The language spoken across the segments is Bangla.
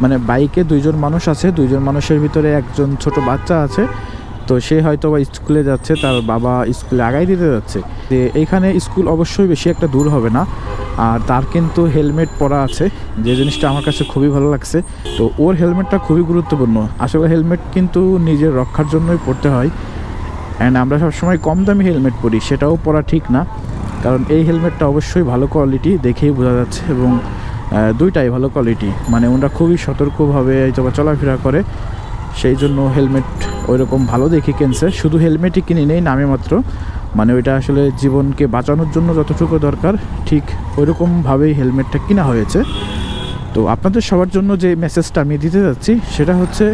মানে বাইকে দুইজন মানুষ আছে, দুইজন মানুষের ভিতরে একজন ছোট বাচ্চা আছে। তো সে হয়তো বা স্কুলে যাচ্ছে, তার বাবা স্কুলে আগাই দিতে যাচ্ছে। যে এইখানে স্কুল অবশ্যই বেশি একটা দূর হবে না, আর তার কিন্তু হেলমেট পরা আছে। যে জিনিসটা আমার কাছে খুবই ভালো লাগছে। তো ওর হেলমেটটা খুবই গুরুত্বপূর্ণ। আসলে হেলমেট কিন্তু নিজের রক্ষার জন্যই পড়তে হয়। অ্যান্ড আমরা সবসময় কম দামি হেলমেট পরি, সেটাও পরা ঠিক না। কারণ এই হেলমেটটা অবশ্যই ভালো কোয়ালিটি দেখেই বোঝা যাচ্ছে এবং দুইটাই ভালো কোয়ালিটি মানে ওরা খুবই সতর্কভাবে বা চলাফেরা করে, সেই জন্য হেলমেট ওই রকম ভালো দেখে কিনছে। শুধু হেলমেটই কিনে নেই, নামে মাত্র। মানে ওইটা আসলে জীবনকে বাঁচানোর জন্য যতটুকু দরকার, ঠিক ওইরকমভাবেই হেলমেটটা কিনা হয়েছে। তো আপনাদের সবার জন্য যে মেসেজটা আমি দিতে যাচ্ছি, সেটা হচ্ছে,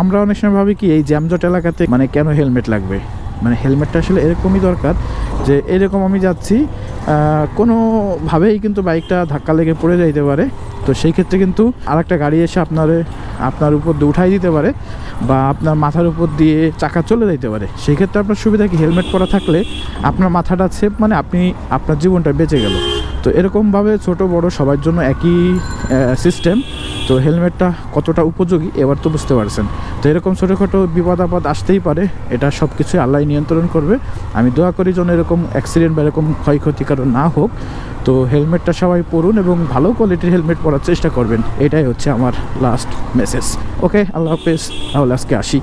আমরা অনেক সময় ভাবি কি, এই জ্যামজট এলাকাতে মানে কেন হেলমেট লাগবে? মানে হেলমেটটা আসলে এরকমই দরকার যে, এরকম আমি যাচ্ছি কোনোভাবেই কিন্তু বাইকটা ধাক্কা লেগে পড়ে যাইতে পারে। তো সেই ক্ষেত্রে কিন্তু আর একটা গাড়ি এসে আপনার আপনার উপর দিয়ে উঠাই দিতে পারে বা আপনার মাথার উপর দিয়ে চাকা চলে যেতে পারে। সেই ক্ষেত্রে আপনার সুবিধা কি? হেলমেট পরা থাকলে আপনার মাথাটা সেফ? মানে আপনি, আপনার জীবনটা বেঁচে গেল। তো এরকমভাবে ছোট বড় সবার জন্য একই সিস্টেম তো হেলমেটটা কতটা উপযোগী এবার তো বুঝতে পারছেন। তো এরকম ছোটোখাটো বিপদ আপদ আসতেই পারে, এটা সব কিছুই আল্লাহ নিয়ন্ত্রণ করবে। আমি দোয়া করি যেন এরকম অ্যাক্সিডেন্ট বা এরকম ক্ষয়ক্ষতি কারও না হোক। তো হেলমেটটা সবাই পরুন এবং ভালো কোয়ালিটির হেলমেট পরার চেষ্টা করবেন। এটাই হচ্ছে আমার লাস্ট মেসেজ ওকে আল্লাহ হাফেজ। তাহলে আজকে আসি।